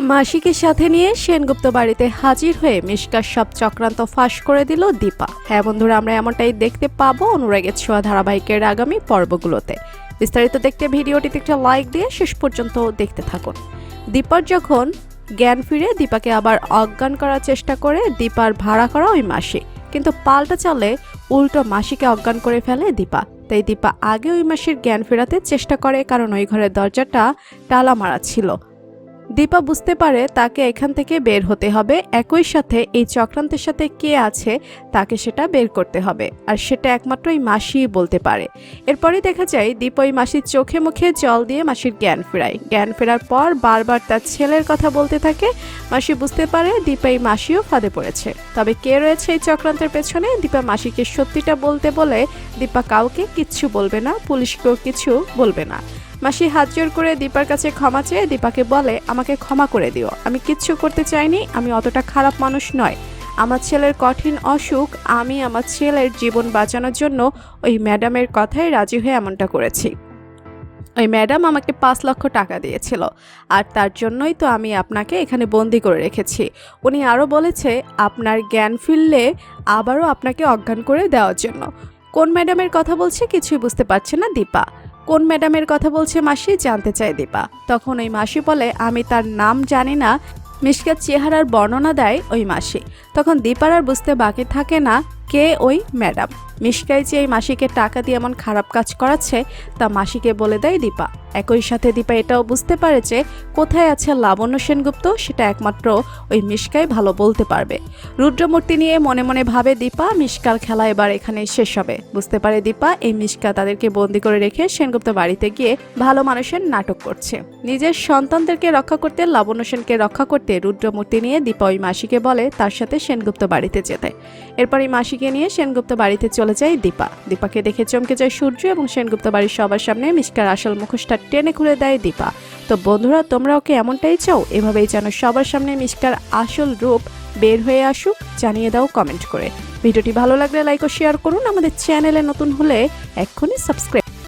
মাসিকে সাথে নিয়ে সেনগুপ্ত বাড়িতে হাজির হয়ে মিশকার সব চক্রান্ত ফাঁস করে দিল দীপা। হ্যাঁ বন্ধুরা, আমরা এমনটাই দেখতে পাবো অনুরাগের ছোঁয়া ধারাবাহিকের আগামী পর্বগুলোতে। বিস্তারিত দেখতে ভিডিওটিতে একটা লাইক দিয়ে শেষ পর্যন্ত দেখতে থাকুন। দীপার যখন জ্ঞান ফিরে, দীপাকে আবার অজ্ঞান করার চেষ্টা করে, দীপার ভাড়া করা ওই মাসি কিন্তু পাল্টা চলে উল্টো মাসিকে অজ্ঞান করে ফেলে দীপা। তাই দীপা আগে ওই মাসির জ্ঞান ফেরাতে চেষ্টা করে, কারণ ওই ঘরের দরজাটা টালা মারা ছিল। দীপা বুঝতে পারে তাকে এখান থেকে বের হতে হবে। একই সাথে এই চক্রান্তের সাথে কে আছে তাকে সেটা বের করতে হবে। আর সেটা একমাত্র এই মাসিই বলতে পারে। এরপরই দেখা যায় দীপ ওই মাসির চোখে মুখে জল দিয়ে মাসির জ্ঞান ফেরায়। জ্ঞান ফেরার পর বারবার তার ছেলের কথা বলতে থাকে। মাসি বুঝতে পারে দীপা এই মাসিও ফাঁদে পড়েছে। তবে কে রয়েছে এই চক্রান্তের পেছনে? দীপা মাসিকে সত্যিটা বলতে বলে দীপা কাউকে কিচ্ছু বলবে না, পুলিশকেও কিছু বলবে না। মাসি হাত জোর করে দীপার কাছে ক্ষমা চেয়ে দীপাকে বলে, আমাকে ক্ষমা করে দিও। আমি কিচ্ছু করতে চাইনি, আমি অতটা খারাপ মানুষ নয়। আমার ছেলের কঠিন অসুখ, আমি আমার ছেলের জীবন বাঁচানোর জন্য ওই ম্যাডামের কথায় রাজি হয়ে এমনটা করেছি। ওই ম্যাডাম আমাকে পাঁচ লক্ষ টাকা দিয়েছিল, আর তার জন্যই তো আমি আপনাকে এখানে বন্দি করে রেখেছি। উনি আরও বলেছে, আপনার জ্ঞান ফিরলে আবারও আপনাকে অজ্ঞান করে দেওয়ার জন্য। কোন ম্যাডামের কথা বলছে কিছুই বুঝতে পারছে না দীপা। কোন ম্যাডামের কথা বলছে মাসি জানতে চায় দীপা। তখন ওই মাসি বলে, আমি তার নাম জানি না। মিশকের চেহারার বর্ণনা দেয় ওই মাসি। তখন দীপার আর বুঝতে বাকি থাকে না কে ওই ম্যাডাম। মিশকাই যে এই মাসিকে টাকা দিয়ে এমন খারাপ কাজ করাচ্ছে, তা মাসিকে বলে দেয় দীপা। একই সাথে দীপা এটাও বুঝতে পারে যে কোথায় আছে লাবণ্য সেনগুপ্ত, সেটা একমাত্র ওই মিশকাই ভালো বলতে পারবে। রুদ্রমূর্তি নিয়ে মনে মনে ভাবে দীপা মিশকার খেলা এবার এখানে শেষ হবে। বুঝতে পারে দীপা, এই মিশকা তাদেরকে বন্দি করে রেখে সেনগুপ্ত বাড়িতে গিয়ে ভালো মানুষের নাটক করছে। নিজের সন্তানদেরকে রক্ষা করতে, লাবণ্য সেনকে রক্ষা করতে রুদ্রমূর্তি নিয়ে দীপা ওই মাসিকে বলে, তার সাথে সেনগুপ্ত বাড়িতে যেতে। এরপর এই মাসিকে নিয়ে সেনগুপ্ত বাড়িতে চলে যায় দীপা। দীপাকে দেখে চমকে যায় সূর্য এবং সেনগুপ্ত বাড়ির সবার সামনে মিস্টার আসল মুখোশটা টেনে খুলে দেয় দীপা। তো বন্ধুরা তোমরা ওকে এমনটাই চাও? এভাবেই যেন সবার সামনে মিস্টার আসল রূপ বের হয়ে আসুক, জানিয়ে দাও কমেন্ট করে। ভিডিওটি ভালো লাগলে লাইক ও শেয়ার করুন। আমাদের চ্যানেলে নতুন হলে এক্ষুনি সাবস্ক্রাইব